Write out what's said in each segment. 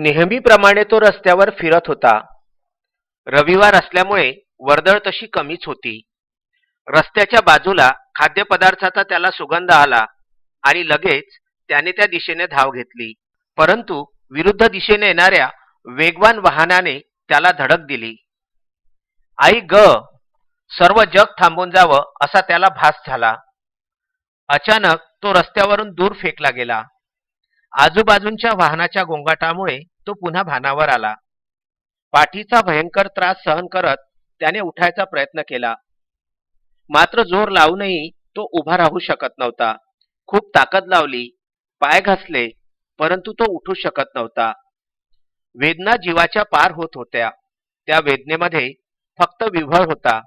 नेहमीप्रमाणे तो रस्त्यावर फिरत होता. रविवार असल्यामुळे वर्दळ तशी कमीच होती. रस्त्याच्या बाजूला खाद्यपदार्थाचा त्याला सुगंध आला आणि लगेच त्याने त्या दिशेने धाव घेतली. परंतु विरुद्ध दिशेने येणाऱ्या वेगवान वाहनाने त्याला धडक दिली. आई ग सर्व जग थांबून जावं असा त्याला भास झाला. अचानक तो रस्त्यावरून दूर फेकला गेला. आजूबाजूंच्या वाहनाच्या गोंगाटामुळे तो पुन्हा भानावर आला. पाठीचा भयंकर त्रास सहन करत त्याने उठायचा प्रयत्न केला. मात्र जोर लावूनही तो उभा राहू शकत नव्हता. खूप ताकद लावली पाय घासले परंतु तो उठू शकत नव्हता. वेदना जीवाच्या पार होत होत्या. त्या वेदनेमध्ये फक्त विव्हळ होता.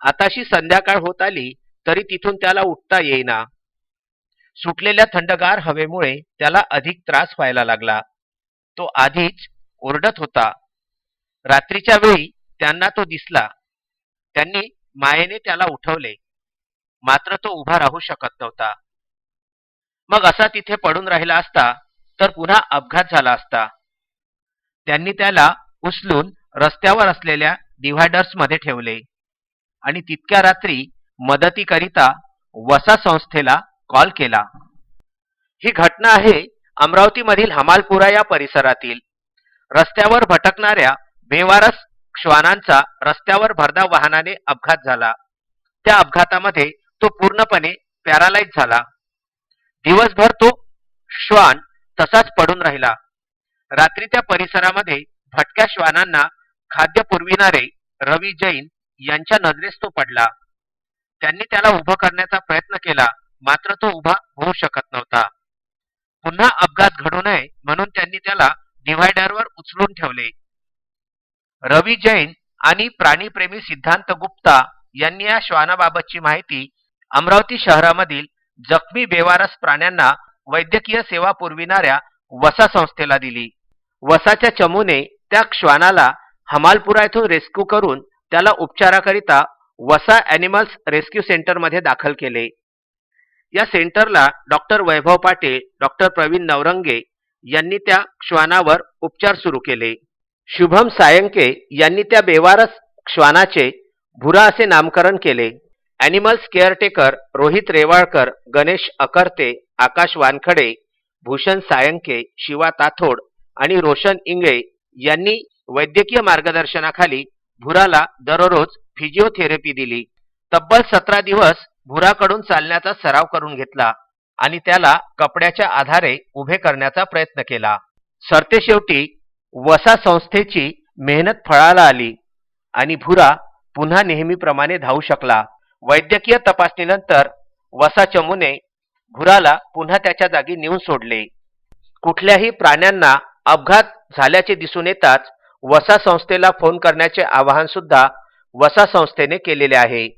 आताशी संध्याकाळ होत आली तरी तिथून त्याला उठता येईना. सुटलेल्या थंडगार हवेमुळे त्याला अधिक त्रास व्हायला लागला. तो आधीच ओरडत होता. रात्रीच्या वेळी त्यांना तो दिसला. त्यांनी मायेने त्याला उठवले. मात्र तो उभा राहू शकत नव्हता. मग असा तिथे पडून राहिला असता तर पुन्हा अपघात झाला असता. त्यांनी त्याला उचलून रस्त्यावर असलेल्या डिव्हायडर्समध्ये ठेवले. आणि तितक्या रात्री मदतीकरिता वसा संस्थेला कॉल केला. ही घटना आहे अमरावतीमधील हमालपुरा या परिसरातील. रस्त्यावर भटकणाऱ्या बेवारस श्वानांचा रस्त्यावर भरधाव वाहनाने अपघात झाला. त्या अपघातामध्ये तो पूर्णपणे पॅरालाइज झाला. दिवसभर तो श्वान तसाच पडून राहिला. रात्री त्या परिसरामध्ये भटक्या श्वानांना खाद्य पुरविणारे रवी जैन यांच्या नजरेस तो पडला. त्यांनी त्याला उभं करण्याचा प्रयत्न केला. मात्र तो उभा होऊ शकत नव्हता. पुन्हा अपघात घडू नये म्हणून त्यांनी त्याला डिव्हायडरवर उचलून ठेवले. रवी जैन आणि प्राणीप्रेमी सिद्धांत गुप्ता यांनी या श्वानाबाबतची माहिती अमरावती शहरामधील जखमी बेवारस प्राण्यांना वैद्यकीय सेवा पुरविणाऱ्या वसा संस्थेला दिली. वसाच्या चमूने त्या श्वानाला हमालपुरा येथून रेस्क्यू करून त्याला उपचाराकरिता वसा अॅनिमल्स रेस्क्यू सेंटरमध्ये दाखल केले. या सेंटरला डॉक्टर वैभव पाटील डॉक्टर प्रवीण नवरंगे यांनी त्या श्वानावर उपचार सुरू केले. शुभम सायंके यांनी त्या बेवारस श्वानाचे भुरा असे नामकरण केले. अॅनिमल्स केअरटेकर रोहित रेवाळकर गणेश अकर्ते आकाश वानखडे भूषण सायंके शिवा ताथोड आणि रोशन इंगळे यांनी वैद्यकीय मार्गदर्शनाखाली भुराला दररोज फिजिओथेरपी दिली. तब्बल सतरा दिवस भुराकडून चालण्याचा सराव करून घेतला आणि त्याला कपड्याच्या आधारे उभे करण्याचा प्रयत्न केला. सरतेशेवटी वसा संस्थेची मेहनत फळाला आली आणि भुरा पुन्हा नेहमीप्रमाणे धावू शकला. वैद्यकीय तपासणीनंतर वसा चमूने भुराला पुन्हा त्याच्या जागी नेऊन सोडले. कुठल्याही प्राण्यांना अपघात झाल्याचे दिसून येताच वसा संस्थेला फोन करण्याचे आवाहन सुद्धा वसा संस्थेने केलेले आहे.